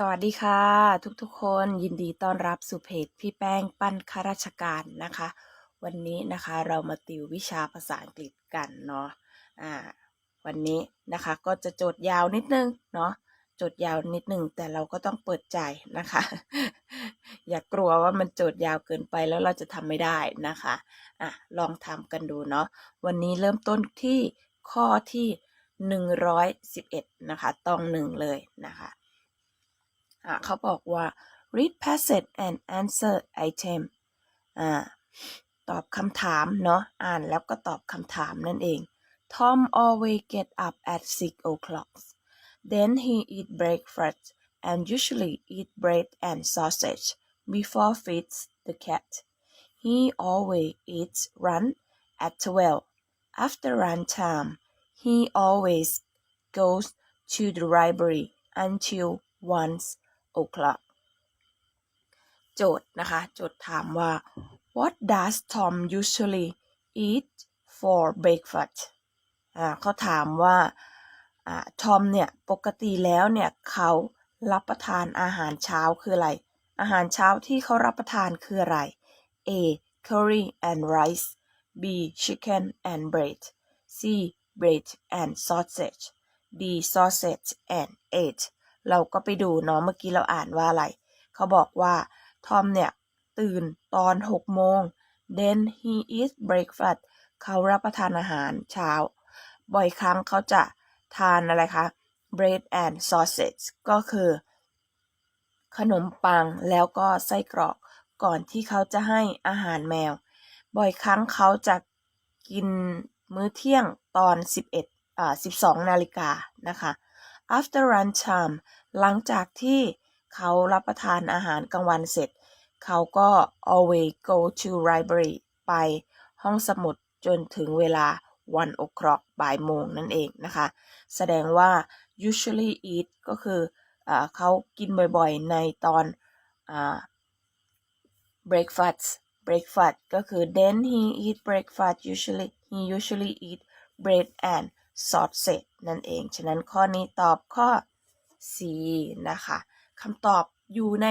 สวัสดีค่ะ ทุกๆคนยินดีต้อนรับสู่เพจพี่แป้งปั้นข้าราชการนะคะ วันนี้นะคะเรามาติววิชาภาษาอังกฤษกันเนาะอ่าวันนี้นะคะก็จะโจทย์ยาวนิดนึงเนาะโจทย์ยาวนิดนึงแต่เราก็ต้องเปิดใจนะคะ อย่ากกลัวว่ามันโจทย์ยาวเกินไปแล้วเราจะทำไม่ได้นะคะอะลองทำกันดูเนาะวันนี้เริ่มต้นที่ข้อที่ 111 นะคะต้องหนึ่งเลยนะคะ เขาบอกว่า read passage and answer item อ่าตอบคำถามเนาะอ่านแล้วก็ตอบคำถามนั่นเอง Tom always get up at six o'clock then he eat breakfast and usually eat bread and sausage before feeds the cat he always eats lunch at 12 after lunch time he always goes to the library until once โอเคโจทย์นะคะ โจทย์ถามว่า what does Tom usually eat for breakfast อ่าเขาถามว่าอ่าทอมเนี่ย ปกติแล้วเนี่ยเขารับประทานอาหารเช้าคืออะไร อาหารเช้าที่เขารับประทานคืออะไร A curry and rice B chicken and bread C bread and sausage D sausage and egg เราก็ไปดูเนาะเมื่อกี้เราอ่านว่าอะไร เขาบอกว่า ทอมเนี่ย ตื่นตอน 6 โมง then he eats breakfast เขารับประทานอาหารเช้า บ่อยครั้งเขาจะทานอะไรคะ bread and sausage ก็คือ ขนมปังแล้วก็ไส้กรอกก่อนที่เขาจะให้อาหารแมว บ่อยครั้งเขาจะกินมื้อเที่ยงตอน 11อ่า12 นาฬิกานะคะ after lunch time หลังจากที่เขารับประทานอาหารกลางวันเสร็จ เขาก็ always go to library ไปห้องสมุดจนถึงเวลา one o'clock บ่ายโมงนั่นเองนะคะ แสดงว่า usually eat ก็คืออเขากินบ่อยๆ ในตอนอ breakfast breakfast ก็คือ then he eat breakfast usually he usually eat bread and sausage นั่นเอง ฉะนั้นข้อนี้ตอบข้อ C นะคะคำตอบอยู่ใน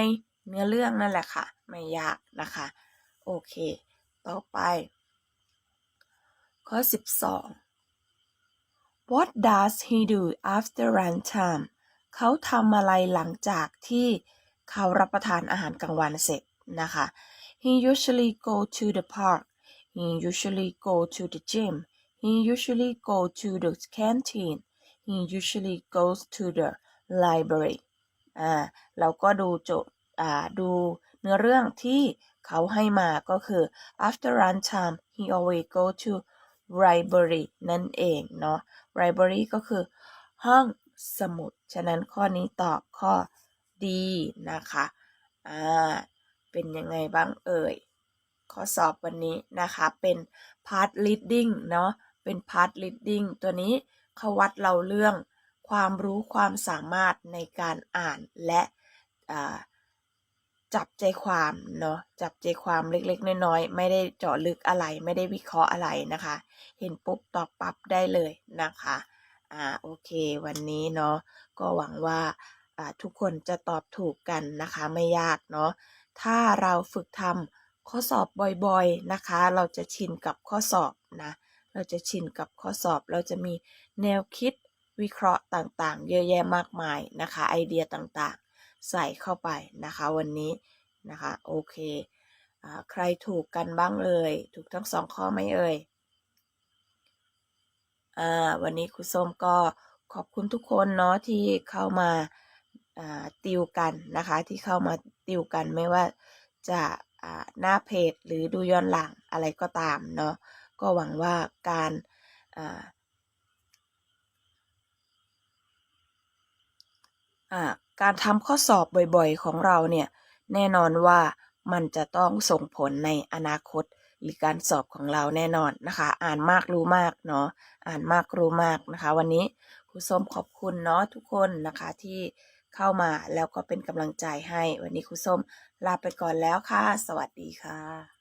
เนื้อเรื่องนั่นแหละค่ะ ไม่ยากนะคะ โอเค ต่อไป ข้อ 12 What does he do after lunch time เขาทำอะไรหลังจากที่เขารับประทานอาหารกลางวันเสร็จนะคะ He usually go to the park He usually go to the gym He usually go to the canteen He usually goes to the library อ่าเราก็ดูโจทย์อ่าดูเนื้อเรื่องที่เขาให้มาก็คือ after lunch time he always go to library นั่นเองเนาะ library ก็คือห้องสมุด ฉะนั้นข้อนี้ตอบข้อดีนะคะ อ่า เป็นยังไงบ้างเอ่ย ข้อสอบวันนี้นะคะ เป็น part reading เนาะ เป็น part reading ตัวนี้ เขาวัดเราเรื่องความรู้ความสามารถในการอ่านและจับใจความเนาะจับใจความเล็กๆ น้อยๆ ไม่ได้เจาะลึกอะไรไม่ได้วิเคราะห์อะไรนะคะ เห็นปุ๊บตอบปั๊บได้เลยนะคะอ่าโอเค วันนี้เนาะก็หวังว่าทุกคนจะตอบถูกกันนะคะไม่ยากเนาะถ้าเราฝึกทำข้อสอบบ่อยๆนะคะ เราจะชินกับข้อสอบนะเราจะชินกับข้อสอบเราจะมี แนวคิดวิเคราะห์ต่างๆ เยอะแยะมากมายนะคะ ไอเดียต่างๆ ใส่เข้าไปนะคะ วันนี้นะคะโอเคอใครถูกกันบ้างเอ่ยถูกทั้งสองข้อไหมเอ่ยอวันนี้ครูส้มก็ขอบคุณทุกคนเนาะที่เข้ามาติวกันนะคะที่เข้ามาติวกันไม่ว่าจะหน้าเพจหรือดูย้อนหลังอะไรก็ตามเนาะก็หวังว่าการ การทำข้อสอบบ่อยๆ ของเราเนี่ยแน่นอนว่ามันจะต้องส่งผลในอนาคต หรือการสอบของเราแน่นอนนะคะ อ่านมากรู้มากเนาะอ่านมากรู้มากนะคะ วันนี้ครูส้มขอบคุณเนาะทุกคนนะคะที่เข้ามาแล้วก็เป็นกำลังใจให้ วันนี้ครูส้มลาไปก่อนแล้วค่ะ สวัสดีค่ะ